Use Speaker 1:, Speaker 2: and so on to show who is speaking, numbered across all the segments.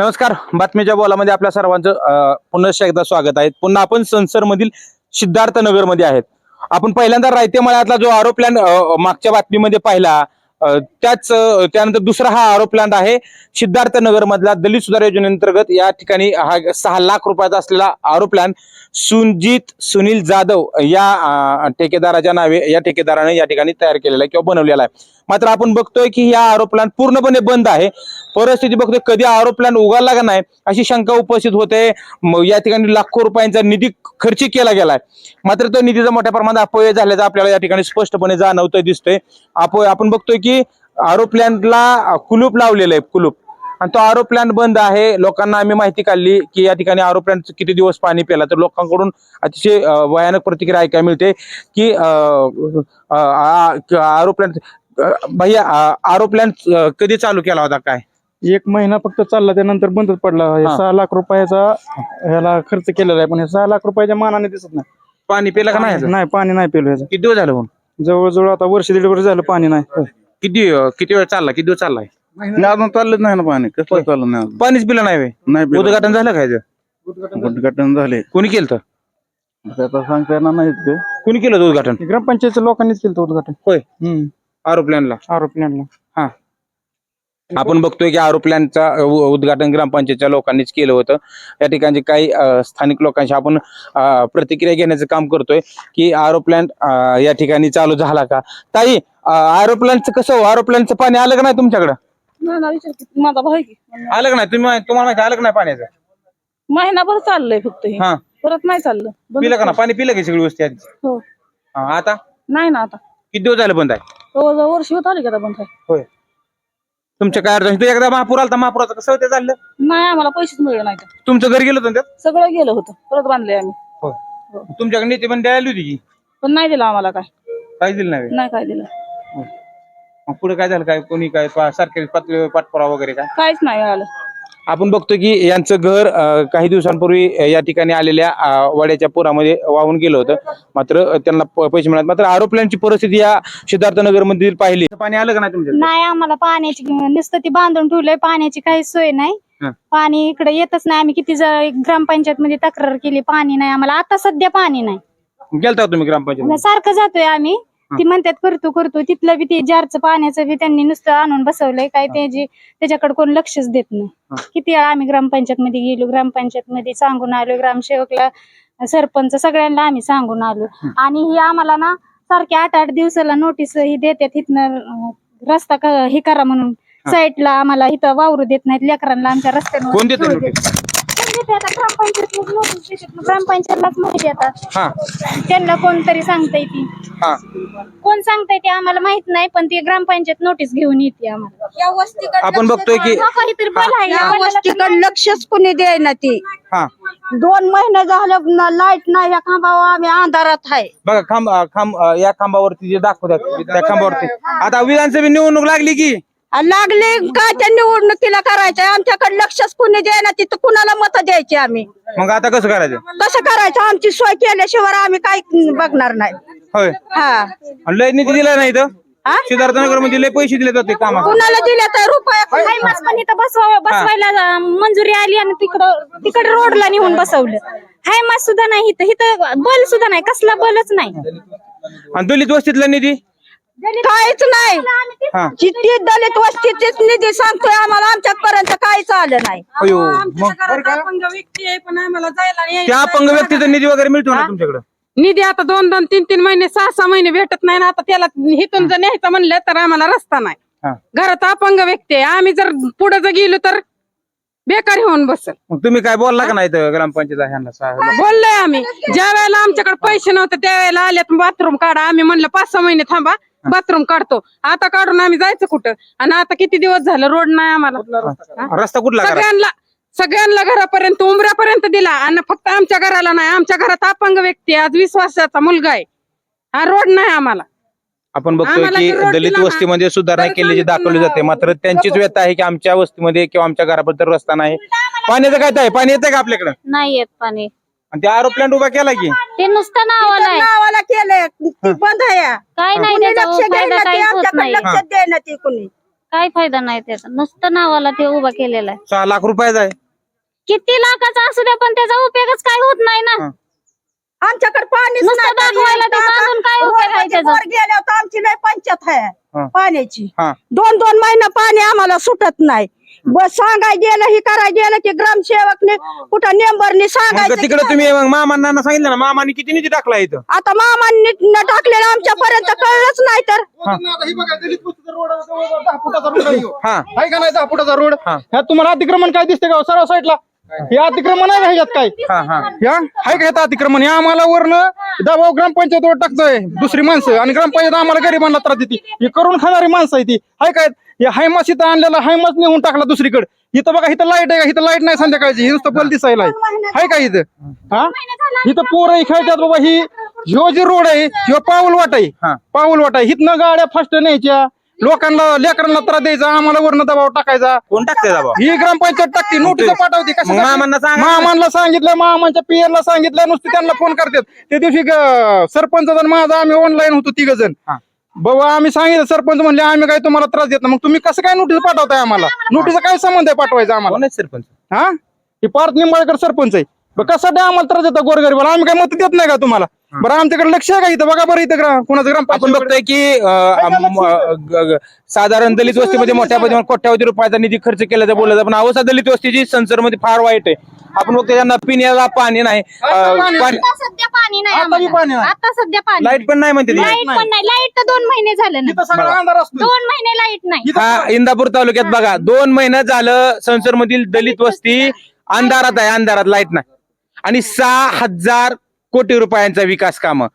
Speaker 1: नमस्कार बातमीच्या बोलामध्ये आपल्या सर्वांचं अं, पुन्हा एकदा स्वागत आहे. पुन्हा आपण संसर मधील सिद्धार्थमध्ये आहेत. आपण पहिल्यांदा रायते मळ्यातला जो आरोप प्लॅन मागच्या बातमीमध्ये पाहिला त्याच त्यानंतर दुसरा हा आरोप प्लॅन आहे. सिद्धार्थ नगर मधला दलित सुधार योजनेअंतर्गत या ठिकाणी हा सहा लाख रुपयाचा असलेला आरोप प्लॅन सुनजित सुनील जाधव या ठेकेदाराच्या नावे या ठेकेदाराने या ठिकाणी तयार केलेला आहे किंवा बनवलेला आहे. मात्र आपण बघतोय की या आरोप प्लॅन पूर्णपणे बंद आहे. परिस्थिती बघतोय कधी आरोप प्लॅन उगाला का नाही अशी शंका उपस्थित होते. या ठिकाणी लाखो रुपयांचा निधी खर्च केला गेलाय. मात्र तो निधीचा मोठ्या प्रमाणात अपव्यय झाल्याचा आपल्याला या ठिकाणी स्पष्टपणे जाणवतोय दिसतोय. अपव्यय आपण बघतोय की आरोप प्लॅनला कुलूप लावलेलं आहे कुलूप. आणि तो आरोप प्लॅन बंद आहे. लोकांना आम्ही माहिती काढली की या ठिकाणी आरोप प्लॅन किती दिवस पाणी प्याला तर लोकांकडून अतिशय भयानक प्रतिक्रिया ऐकायला मिळते की अं, अं, आ- आरोप प्लॅन भैया अं, आरोप प्लॅन कधी चालू केला होता काय?
Speaker 2: एक महिना फक्त चालला त्यानंतर बंदच पडला. सहा लाख रुपयाचा ह्याला खर्च केलेला आहे पण सहा लाख रुपयाच्या मानाने दिसत नाही.
Speaker 1: पाणी पिलं का नाही?
Speaker 2: नाही पाणी नाही पेलो
Speaker 1: किती दिवस झालं
Speaker 2: जवळजवळ आता वर्ष दीड वर्ष झालं पाणी नाही.
Speaker 1: किती किती वेळ चालला? किती दिवस चाललाय?
Speaker 3: अजून चाललंच नाही ना पाणी. कसलं चाललं नाही अजून.
Speaker 1: पाणीच पिलं नाही व्हय?
Speaker 3: नाही पिलं.
Speaker 1: उद्घाटन झालं काय
Speaker 3: उद्घाटन झाले.
Speaker 1: कोणी केलं
Speaker 3: आता सांगता येणार नाही इतकं.
Speaker 1: कोणी केलं होतं उद्घाटन?
Speaker 2: हे ग्रामपंचायतच्या लोकांनीच केलं होतं उद्घाटन.
Speaker 1: होय.
Speaker 2: हम्म.
Speaker 1: आरोप प्लॅनला?
Speaker 2: आरोप प्लॅनला.
Speaker 1: हा. आपण बघतोय की आरोप प्लॅनचा उद्घाटन ग्रामपंचायतच्या लोकांनीच केलं होतं. या ठिकाणचे काही अं, स्थानिक लोकांशी आपण अं, प्रतिक्रिया घेण्याचं काम करतोय की आरोप प्लॅन या ठिकाणी चालू झाला का? ताई आरोप प्लॅनचं कसं हो? आरोप प्लॅनचं पाणी आलं का नाही तुमच्याकडं?
Speaker 4: नाही ना विचार की माझा भाऊ आहे की.
Speaker 1: आलं का नाही? तुम्ही तुम्हाला माहिती आलं का नाही पाण्याचं?
Speaker 4: महिनाभर चाललंय फक्त हे.
Speaker 1: हा.
Speaker 4: परत नाही चाललं. बंद
Speaker 1: पिलं का ना पाणी पिलं की सगळी वस्ती आधी
Speaker 4: हो.
Speaker 1: हा, आता?
Speaker 4: नाही ना आता.
Speaker 1: किती दिवस झालं बंद आहे?
Speaker 4: जवळजवळ वर्ष होत आले का आता बंद आहे.
Speaker 1: होय. तुमच्या काय अडचण? तू एकदा महापूर आलता महापुराचं कसं होतं चाललं?
Speaker 4: नाही आम्हाला पैसेच मिळले नाही
Speaker 1: तुमचं घर गेलं होतं ना त्यात?
Speaker 4: सगळं गेलं होतं. परत बांधले आम्ही.
Speaker 1: होय. तुमच्याकडे नेते पण द्यायला होती की?
Speaker 4: पण नाही दिलं आम्हाला काय.
Speaker 1: काही दिलं नाही.
Speaker 4: नाही काय दिलं.
Speaker 1: मग पुढे काय झालं? काय कोणी काय पा- सरकारी पातळीवर पाठपुरावा वगैरे काय?
Speaker 4: काहीच नाही मिळालं
Speaker 1: आपण बघतो की यांचं घर अं, काही दिवसांपूर्वी अं, या ठिकाणी आलेल्या अं, वाड्याच्या पुरामध्ये वाहून गेलं होतं. मात्र अं, त्यांना प- पैसे मिळाले. मात्र आरोपल्यांची परिस्थिती या सिद्धार्थनगर मधील पाहिली. पाणी आलं का नाही तुमच्या
Speaker 5: नाही आम्हाला पाण्याची नुसतं ती बांधून ठेवलंय पाण्याची काही सोय नाही. पाणी इकडे येतच नाही. आम्ही किती जर ग्रामपंचायत मध्ये तक्रार केली पाणी नाही. आम्हाला आता सध्या पाणी नाही.
Speaker 1: गेलता का तुम्ही ग्रामपंचायत
Speaker 5: सारखं जातोय आम्ही. ती म्हणतात करतो करतो. तिथलं बी ते जारचं पाण्याचं बी त्यांनी नुसतं आणून बसवलंय. काय त्याची त्याच्याकडे कोण लक्षच देत. नाही. किती वेळा आम्ही ग्रामपंचायत मध्ये गेलो ग्रामपंचायत मध्ये सांगून आलो ग्रामसेवकला सरपंच सगळ्यांना आम्ही सांगून आलो. आणि ही आम्हाला ना सारखे आठ आठ दिवसाला नोटीस ही देतात इथनं अं, रस्ता हे करा म्हणून. साईडला आम्हाला इथं वावरू देत नाहीत लेकरांना आमच्या रस्त्यावर
Speaker 1: कोण देतं
Speaker 5: आता ग्रामपंचायत नोटीस देतात. ग्रामपंचायतलाच माहिती आता.
Speaker 1: हा.
Speaker 5: त्यांना कोणतरी सांगताय ती.
Speaker 1: हा.
Speaker 5: कोण सांगताय ते आम्हाला माहीत नाही पण ती ग्रामपंचायत नोटीस घेऊन येते आम्हाला.
Speaker 1: आपण बघतोय की
Speaker 5: हा काहीतरी बल आहे.
Speaker 6: या
Speaker 5: आम्हाला
Speaker 6: वस्तीकडे लक्षच कुणी द्यायना ती.
Speaker 1: हा.
Speaker 6: दोन महिने झालं लाइट नाही या खांबावर आम्ही अंधारात आहे.
Speaker 1: बघा खांब अं, खांब अं, या खांबावरती जे दाखवतात त्या खांबावरती. आता विधानसभा निवडणूक लागली की?
Speaker 6: लागले काय त्या निवडणुकीला करायचं आमच्याकडे लक्षच कुणी द्यायना तिथं कुणाला मत द्यायची आम्ही?
Speaker 1: मग आता कसं करायचं?
Speaker 6: कसं करायचं? आमची सोय केल्याशिवाय आम्ही काय बघणार नाही.
Speaker 1: होय.
Speaker 6: हा.
Speaker 1: आणि लय निधी दिला नाही तर
Speaker 6: हा?
Speaker 1: सिद्धार्थनगरमध्ये लय पैसे दिले जाते कामा
Speaker 6: कुणाला दिले तर रुपया?
Speaker 5: हाय मास पण इथं बसवा बसवायला अं, मंजुरी आली आणि तिकडं तिकडे रोडला नेऊन बसवलं. हाय मास सुद्धा नाही इथं. इथं बल सुद्धा नाही कसला बलच नाही.
Speaker 1: आणि दलित वस्तीतला निधी?
Speaker 6: काहीच नाही.
Speaker 1: हा.
Speaker 6: किती दलित वस्तीचीच निधी सांगतोय आम्हाला आमच्यापर्यंत काहीच आलं नाही.
Speaker 1: अयो मग.
Speaker 4: व्यक्ती आहे पण आम्हाला जायला
Speaker 1: त्या अपंग व्यक्तीचा निधी वगैरे मिळतो ना तुमच्याकडे?
Speaker 4: निधी आता दोन दोन तीन तीन महिने सहा सहा महिने भेटत नाही ना आता त्याला हिथून जर न्यायचं म्हणलं तर आम्हाला रस्ता नाही.
Speaker 1: हा.
Speaker 4: घरात अपंग व्यक्ती आहे. आम्ही जर पुढे जर गेलो तर बेकार होऊन बसल.
Speaker 1: मग तुम्ही काय बोलला का नाही इथं ग्रामपंचायत ह्यांना साहेब
Speaker 4: बोललोय आम्ही? ज्या वेळेला आमच्याकडे पैसे नव्हते त्यावेळेला आल्यात बाथरूम काढा. आम्ही म्हणलं पाच सहा महिने थांबा. बाथरूम काढतो. आता काढून आम्ही जायचं कुठं? आणि आता किती दिवस झालं रोड नाही आम्हाला?
Speaker 1: रस्ता कुठला करा
Speaker 4: सगळ्यांना सगळ्यांना घरापर्यंत उमऱ्यापर्यंत दिला. आणि फक्त आमच्या घराला नाही. आमच्या घरात अपंग व्यक्ती आहे, आज वीस वर्षाचा मुलगा आहे. हा रोड नाही आम्हाला.
Speaker 1: आपण बघतोय
Speaker 4: आम्हाला
Speaker 1: की
Speaker 4: रोड
Speaker 1: दलित
Speaker 4: दिला ना,
Speaker 1: वस्तीमध्ये सुधारणा
Speaker 4: तर
Speaker 1: केल्याची
Speaker 4: सांगितलं
Speaker 1: दाखवली जाते. मात्र त्यांचीच व्यथा आहे की आमच्या वस्तीमध्ये किंवा आमच्या घराबद्दल रस्ता नाही. पाण्याचं काय आहे? पाणी येतंय का आपल्याकडे?
Speaker 5: नाही येत पाणी.
Speaker 1: आणि ते आरोप उभा केला की?
Speaker 5: ते नुसतं नावाला आहे
Speaker 6: नावाला केलंय. ती बंद आहे.
Speaker 5: काय नाही
Speaker 6: कुणी
Speaker 5: त्याचा
Speaker 6: लक्ष
Speaker 5: फायदा
Speaker 6: द्यायला ते
Speaker 5: काहीच होत
Speaker 6: आमच्याकडे
Speaker 5: नाही.
Speaker 6: लक्ष द्यायला ती कुणी.
Speaker 5: काय फायदा नाही त्याचा. नुसतं नावाला ते उभा केलेला आहे.
Speaker 1: सहा लाख रुपयाचा आहे
Speaker 5: किती लाखाचा असू द्या पण त्याचा उपयोगच काय होत नाही ना.
Speaker 6: आमच्याकडे पाणीच
Speaker 5: नुसतं
Speaker 6: नाही.
Speaker 5: दाखवायला ते बांधून काय उपयोग आहे
Speaker 6: रोडमध्ये
Speaker 5: त्याचा?
Speaker 6: वर गेल्यावर तर आमची लय पंचायत
Speaker 1: हा.
Speaker 6: आहे पाण्याची.
Speaker 1: हा.
Speaker 6: दोन दोन महिना पाणी आम्हाला सुटत नाही. बस सांगाय गेलं ही कराय गेलं की ग्रामसेवकने कुठं नेंबरनी सांगायचं
Speaker 1: तिकडे तुम्ही मग मामांना सांगितलं ना मामाने किती निधी टाकला इथं?
Speaker 6: आता मामांनी न टाकलेलं आमच्यापर्यंत कळलंच नाही तर.
Speaker 2: ही आहे, फुटाचा रोड ह्यो.
Speaker 1: हा.
Speaker 2: आहे का नाही दहा फुटाचा रोड?
Speaker 1: हा.
Speaker 2: ह्यात तुम्हाला अतिक्रमण काय दिसते का सरळ साईडला. हे अतिक्रमण आहे का ह्याच्यात काय?
Speaker 1: हा हा.
Speaker 2: या? आहे का ह्यात अतिक्रमण? हे आम्हाला वरनं दबाव ग्रामपंचायतवर टाकतोय दुसरी माणसं आणि ग्रामपंचायत आम्हाला गरिबांना त्रास देते. हे करून खाणारी माणसं आहे ती. आहे काय हे हायमास इथं आणलेला हायमास नेऊन टाकला दुसरीकडे. इथं बघा इथं लाइट आहे का? इथं लाइट नाही संध्याकाळची. हे नुसतं बल दिसायला आहे. हाय का इथं? हा? इथं पोरं खेळतात बाबा ही ह्यो जे रोड आहे ह्यो पाऊल वाट आहे
Speaker 1: हा.
Speaker 2: पाऊल वाट आहे. हिथनं गाड्या फास्ट न्यायच्या. लोकांना लेकरांना त्रास द्यायचा आम्हाला वरनं दबाव टाकायचा.
Speaker 1: कोण टाकते दाबा
Speaker 2: ही ग्रामपंचायत टाकते नोटीस पाठवते.
Speaker 1: मग मामांना सांगा.
Speaker 2: मामांना सांगितलं मामांच्या पीएरला सांगितलं नुसते त्यांना फोन करतात. त्या दिवशी सरपंच आणि माझा आम्ही ऑनलाईन होतो तिघ जण. बाबा आम्ही सांगितलं सरपंच म्हणले आम्ही काय तुम्हाला त्रास देत नाही. मग तुम्ही कसं काय नोटीस पाठवताय आम्हाला? नोटीस काय संबंध आहे पाठवायचा आम्हाला?
Speaker 1: सरपंच?
Speaker 2: हा? हे पार्थ निंबाळकर सरपंच आहे. बरं कसा आम्हाला त्रास देता गोरगरीबाला? आम्ही काय मत देत नाही का तुम्हाला? बरं आमच्याकडे लक्ष आहे का इथं? बघा बरं इथं ग्रा- कोणाचं ग्राम
Speaker 1: आपण बघतोय की अं, अम, अं, ग- ग- साधारण दलित वस्तीमध्ये मोठ्या प्रमाणात कोट्यावधी रुपयाचा निधी खर्च केल्याचं बोललं जातं. पण अवस्था दलित वस्तीची संसरमध्ये फार वाईट आहे. आपण बघतोय त्यांना पिण्याला पाणी नाही. अं, पाणी-
Speaker 5: आता सध्या पाणी नाही
Speaker 2: आता बी
Speaker 5: आम्हाला.
Speaker 2: पाणी नाही.
Speaker 5: आता सध्या पाणी
Speaker 1: लाइट पण नाही म्हणते ती.
Speaker 5: लाइट पण नाही. लाइट तर दोन महिने झाले ना.
Speaker 2: इथं सगळा अंधार असतो
Speaker 5: दोन महिने लाइट नाही.
Speaker 1: हा इंदापूर तालुक्यात बघा दोन महिन्यात झालं संसर मधील दलित वस्ती अंधारात आहे अंधारात लाइट नाही. आणि सहा हजार कोटी रुपयांचा विकास काम.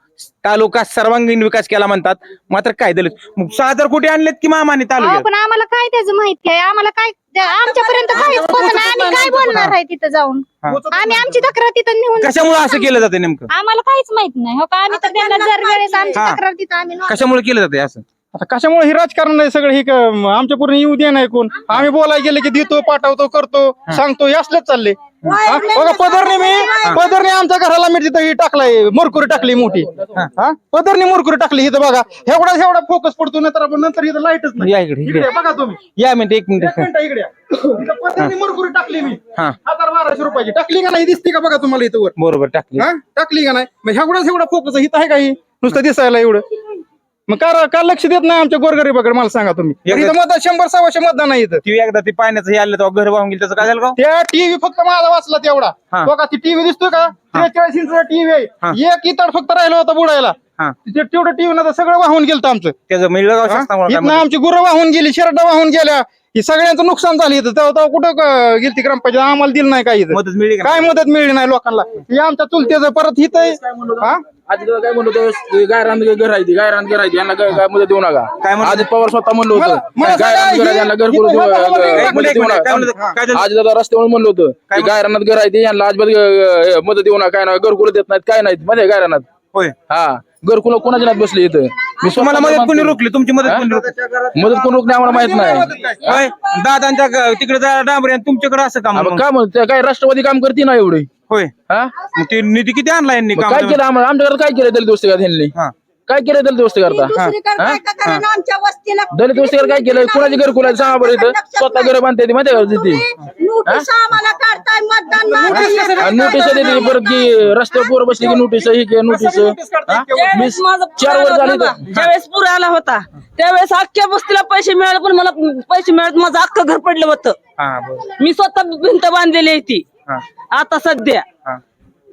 Speaker 1: तालुका सर्वांगीण विकास केला म्हणतात. मात्र काय मग सहा हजार कोटी आणलेत की मामाने
Speaker 5: अहो,
Speaker 1: तालुक्यात
Speaker 5: पण आम्हाला काय त्याचं माहिती आहे? आम्हाला काय आमच्यापर्यंत काहीच पोहोच नाही आम्ही काय बोलणार आहे तिथं जाऊन?
Speaker 1: हा.
Speaker 5: आम्ही आमची तक्रार तिथं नेऊन
Speaker 1: कशामुळे असं केलं जातं नेमकं?
Speaker 5: आम्हाला काहीच माहीत नाही. हो का? आम्ही तर त्यांना जर वेळेस आमची
Speaker 1: हा.
Speaker 5: तक्रार तिथं आम्ही
Speaker 1: कशामुळे केलं जाते असं?
Speaker 2: आता कशामुळे हे राजकारण आहे सगळं? हे क- आमच्या पूर्ण येऊ दे नाही कोण आम्ही बोलायला गेले की देतो पाठवतो करतो सांगतो हे असलंच चालले हा? बघा पदरने मी पदरने आमच्या घराला मी तिथं ही टाकलाय मुरकुरी टाकली मोठी. हा. पदरने मुरकुरी टाकली इथं बघा. एवढा एवढा फोकस पडतो नंतर आपण नंतर इथं लाईटच नाही.
Speaker 1: या इकडे इकडे.
Speaker 2: इकडे बघा तुम्ही.
Speaker 1: या मिनिट एक
Speaker 2: एक
Speaker 1: मिनिट
Speaker 2: मिनिट इकडे या. इथं पदरने मुरकुरी टाकली मी.
Speaker 1: हा.
Speaker 2: हजार बाराशे रुपयाची. टाकली का नाही दिसते का बघा तुम्हाला इथं वर?
Speaker 1: बरोबर टाकली.
Speaker 2: हा? टाकली का नाही? मग एवढाच एवढा फोकस इथं आहे का ही? नुसतं दिसायला एवढं. मग का का लक्ष देत नाही आमच्या गोरगरीबाकडे? मला सांगा तुम्ही. इथं मतदान शंभर सव्वाशे मतदान नाही इथं.
Speaker 1: ती एकदा ती पाण्याचं हे आलं तेव्हा घर वाहून गेलं त्याचं काय झालं का?
Speaker 2: त्या टीव्ही फक्त माझा वाचला तेवढा.
Speaker 1: हा.
Speaker 2: बघा ती टीव्ही दिसतोय का? त्रेचाळीस इंचचा टीव्ही
Speaker 1: हा.
Speaker 2: आहे एक इतर फक्त राहिला होता बुडायला.
Speaker 1: हा.
Speaker 2: ते तेवढं टीव्ही ना सगळं वाहून गेलं आमचं.
Speaker 1: त्याचं मिळलं का शासनामुळे? काय
Speaker 2: इथनं
Speaker 1: म्हणतात?
Speaker 2: आमची गुरं वाहून गेली शर्ट वाहून गेल्या. हे सगळ्यांचं नुकसान झालं इथं. तेव्हा तेव्हा कुठं ग- गेलती ग्रामपंचायत? आम्हाला दिलं नाही काय इथं.
Speaker 1: मदत मिळली का
Speaker 2: काय मदत मिळली नाही लोकांना? हे आमच्या चुलत्याचं परत हित? हा?
Speaker 7: आधी काय म्हणलं होतं? गायरान घर आहे ती गायरान घर आहे ती, यांना काय काय मदत देऊ नका.
Speaker 1: काय म्हणलं?
Speaker 7: आधी पवार स्वतः म्हणलं
Speaker 2: मला-
Speaker 7: होतं.
Speaker 2: मला
Speaker 7: गायरान
Speaker 2: सांगा,
Speaker 7: घर आहे यांना घर
Speaker 2: ही-
Speaker 7: करून
Speaker 2: ही-
Speaker 7: देऊ-
Speaker 2: ही-
Speaker 7: अं,
Speaker 2: एक
Speaker 1: मिनिट,
Speaker 7: मदत
Speaker 1: एक
Speaker 7: देऊ
Speaker 1: मिनिट, काय
Speaker 7: नका
Speaker 1: म्हणलं? काय झालं?
Speaker 7: आज दादा रस्त्यावर म्हणलं होतं. की गायरानात घर आहे ते यांना अजिबात अं, मदत देऊ नका काय नाही घरकुल देत नाहीत काय नाहीत. मध्ये गायरानात.
Speaker 1: होय.
Speaker 7: हा. घरकुल कोणाच्या नाहीत बसले इथं? मी
Speaker 1: तुम्हाला
Speaker 7: स्वतः
Speaker 1: मदत कोणी. रोखली? तुमची मदत
Speaker 7: हा?
Speaker 1: कोणी रोखली?
Speaker 7: मदत कोण रोखणे आम्हाला माहीत नाही.
Speaker 1: होय? दादांच्या ग- तिकडे जा डांबरे आणि तुमच्याकडे असं काम
Speaker 7: मग
Speaker 1: मग.
Speaker 7: काय म्हणतो? काय राष्ट्रवादी काम करते ना एवढे?
Speaker 1: होय.
Speaker 7: हा?
Speaker 1: मग ते निधी किती आणला यांनी
Speaker 7: मग
Speaker 1: काम
Speaker 7: काय केलं आम्हाला आमच्याकडे काय केलं दलित वस्ती त्यांनी?
Speaker 1: हा.
Speaker 7: काय केलं दलित वस्ती करता?
Speaker 6: दुसरीकडे काय का? करेना आमच्या वस्तीला
Speaker 7: दलित वस्तीवर काय केलं कुणाची घरकुल आहे सांगा बरं इथं स्वतः घर बांधते माहिती का तिथे
Speaker 6: नोटीस आम्हाला काढताय मतदान मागायला.
Speaker 7: आणि नोटीस देते परत की रस्त्यावर पोरं बसली की नोटीस ही की नोटीस मी चार वर झाली तर
Speaker 8: ज्यावेळेस पूर आला होता त्यावेळेस अख्ख्या बस्तीला पैसे मिळाले पण मला पैसे मिळत माझं अख्खं घर पडलं होतं.
Speaker 1: हा
Speaker 8: मी स्वतः भिंत बांधलेली आहे ती.
Speaker 1: हा.
Speaker 8: आता सध्या.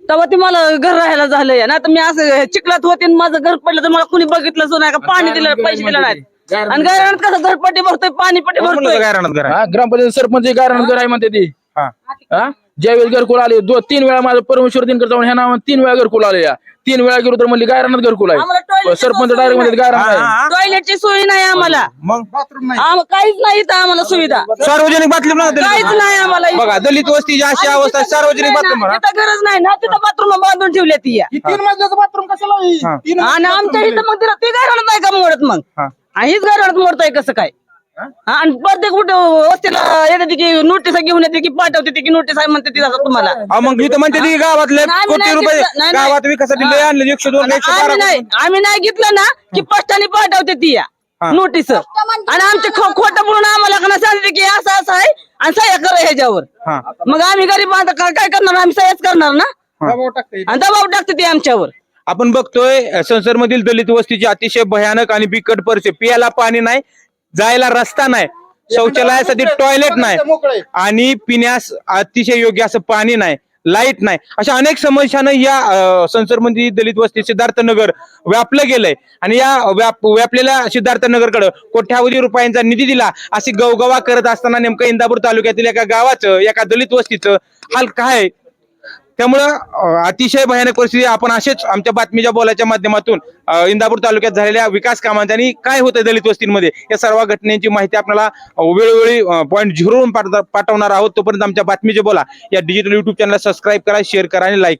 Speaker 8: तेव्हा ती मला घर राहायला झालंय. ना तर मी असं चिखलात होते आणि माझं घर पडलं तर मला कुणी बघितलंच नाही का? पाणी दिलं पैसे दिले नाहीत आणि गायरानात कसं घरपट्टी भरतोय पाणी पट्टी
Speaker 1: कोण म्हणलं
Speaker 8: भरतोय?
Speaker 1: घर आहे?
Speaker 7: हा ग्रामपंचायत सरपंच गारण घर आहे म्हणते ती.
Speaker 1: हा.
Speaker 7: हा? ज्यावेळेस घरकुल आले दोन तीन वेळा माझं परमेश्वर दिनकर जाऊन ह्या नावानं तीन वेळा घरकुल आले या तीन वेळा गेलो तर म्हणली गायरानात घरकुल
Speaker 8: आम्हाला
Speaker 7: आहे
Speaker 8: toilet ची
Speaker 7: सरपंच डायरेक्ट
Speaker 8: नाही.
Speaker 7: म्हणते गायरान
Speaker 1: हा,
Speaker 7: आहे
Speaker 1: हा.
Speaker 8: टॉयलेटची सोय नाही आम्हाला
Speaker 1: मग
Speaker 2: बाथरूम नाही
Speaker 8: आम- काहीच नाही इथं आम्हाला सुविधा
Speaker 1: सार्वजनिक बाथरूम
Speaker 8: काहीच. नाही आम्हाला इथं.
Speaker 1: बघा दलित वस्तीची अशी अवस्था आहे, सार्वजनिक बाथरूम म्हणा.
Speaker 8: तिथं गरज नाही ना तिथं बाथरूम बांधून ठेवल्या ती या.
Speaker 2: ही तीन मजल्याचं बाथरूम कशाला आहे?
Speaker 1: हा.
Speaker 2: तीन
Speaker 8: आणि आमच्या इथं मग तिला ती गायरानात नाही का मोडत मग
Speaker 1: हा.
Speaker 8: आणि हीच गायरानात मोडताय कसं काय आणि प्रत्येक कुठं वस्तीला येते की नोटीस घेऊन येते की पाठवते ती की नोटीस आहे म्हणते ती असं तुम्हाला.
Speaker 1: अहो, मग इथं म्हणते ती गावातले
Speaker 8: नाही,
Speaker 1: कोटी
Speaker 8: नाही,
Speaker 1: रुपये
Speaker 8: नाही, नाही.
Speaker 1: गावात विकासासाठी लय आणले एकशे दोन एकशे
Speaker 8: आम्ही नाही आम्ही नाही घेतलं ना की स्पष्टाने पाठवते ती या
Speaker 1: हा.
Speaker 8: नोटीस आणि आमचे खो- खोटं बोलून आम्हाला का नाही सांगितले की असं असं आहे आणि सह्या करा ह्याच्यावर.
Speaker 1: हा.
Speaker 8: मग आम्ही गरीब आता काय काय करणार? आम्ही सह्याच करणार ना?
Speaker 2: दबाव टाकते
Speaker 8: आणि दबाव टाकते ते आमच्यावर.
Speaker 1: आपण बघतोय संसद मधील दलित वस्तीची अतिशय भयानक आणि बिकट परिस्थिती. पियाला पाणी नाही जायला रस्ता नाही. शौचालयासाठी टॉयलेट नाही. आणि पिण्यास अतिशय योग्य असं पाणी नाही. लाइट नाही. अशा अनेक समस्यानं या संसदमध्ये दलित वस्ती सिद्धार्थ नगर व्यापलं गेलंय. आणि या व्याप व्यापलेल्या सिद्धार्थ नगरकडे कोट्यावधी रुपयांचा निधी दिला. अशी गवगवा करत असताना नेमकं इंदापूर तालुक्यातील एका गावाचं एका दलित वस्तीचं हाल काय? त्यामुळं अतिशय भयानक परिस्थिती आपण असेच आमच्या बातमीच्या बोलाच्या माध्यमातून इंदापूर तालुक्यात झालेल्या विकास कामांच्या आणि काय होतं दलित वस्तींमध्ये या सर्व घटनेची माहिती आपल्याला वेळोवेळी पॉईंट झिरोवरून पाठवणार आहोत. तोपर्यंत आमच्या बातमीचे बोला. या डिजिटल युट्यूब चॅनलला सबस्क्राईब करा शेअर करा आणि लाईक